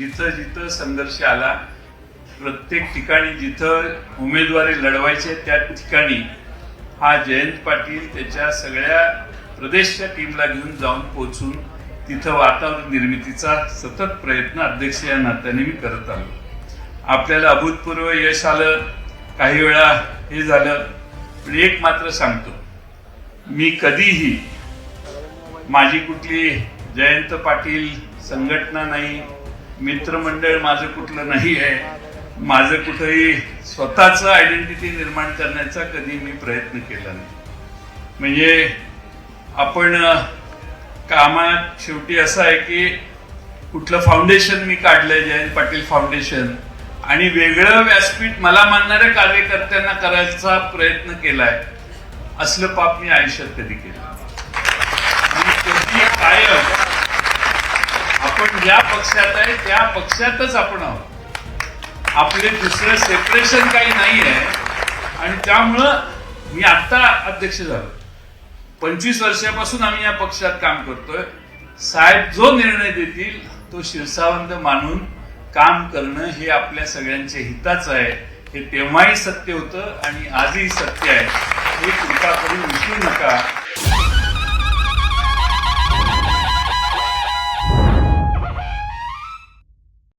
जिथं जिथं संघर्ष आला प्रत्येक ठिकाणी जिथं उमेदवारी लढवायचे त्या ठिकाणी हा जयंत पाटील त्याच्या सगळ्या प्रदेशच्या टीमला घेऊन जाऊन पोचून तिथं वातावरण निर्मितीचा सतत प्रयत्न अध्यक्ष या नात्याने मी करत आलो. आपल्याला अभूतपूर्व यश आलं काही वेळा हे झालं पण एक मात्र सांगतो. मी कधीही माझी कुठली जयंत पाटील संघटना नाही मित्रमंडळ माझं कुठलं नाही आहे. माझं कुठंही स्वतःच आयडेंटिटी निर्माण करण्याचा कधी मी प्रयत्न केला नाही. म्हणजे आपण कामात शेवटी असं आहे की कुठलं फाउंडेशन मी काढलंय जयंत पाटील फाउंडेशन आणि वेगळं व्यासपीठ मला मानणाऱ्या कार्यकर्त्यांना करायचा प्रयत्न केलाय असलं पाप मी आयुष्यात कधी केलं आणि कधी कायम आपण ज्या पक्षात आहे त्या पक्षातच आपण आहोत. आपले दुसरं सेपरेशन काही नाही आहे आणि त्यामुळं मी आत्ता अध्यक्ष झालो. पंचवीस वर्षापासून आम्ही या पक्षात काम करतोय. साहेब जो निर्णय देतील तो शिरसावंत मानून काम करणं हे आपल्या सगळ्यांच्या हिताचं आहे. हे तेव्हाही सत्य होतं आणि आजही सत्य आहे. हे कृपा करून उचलू नका.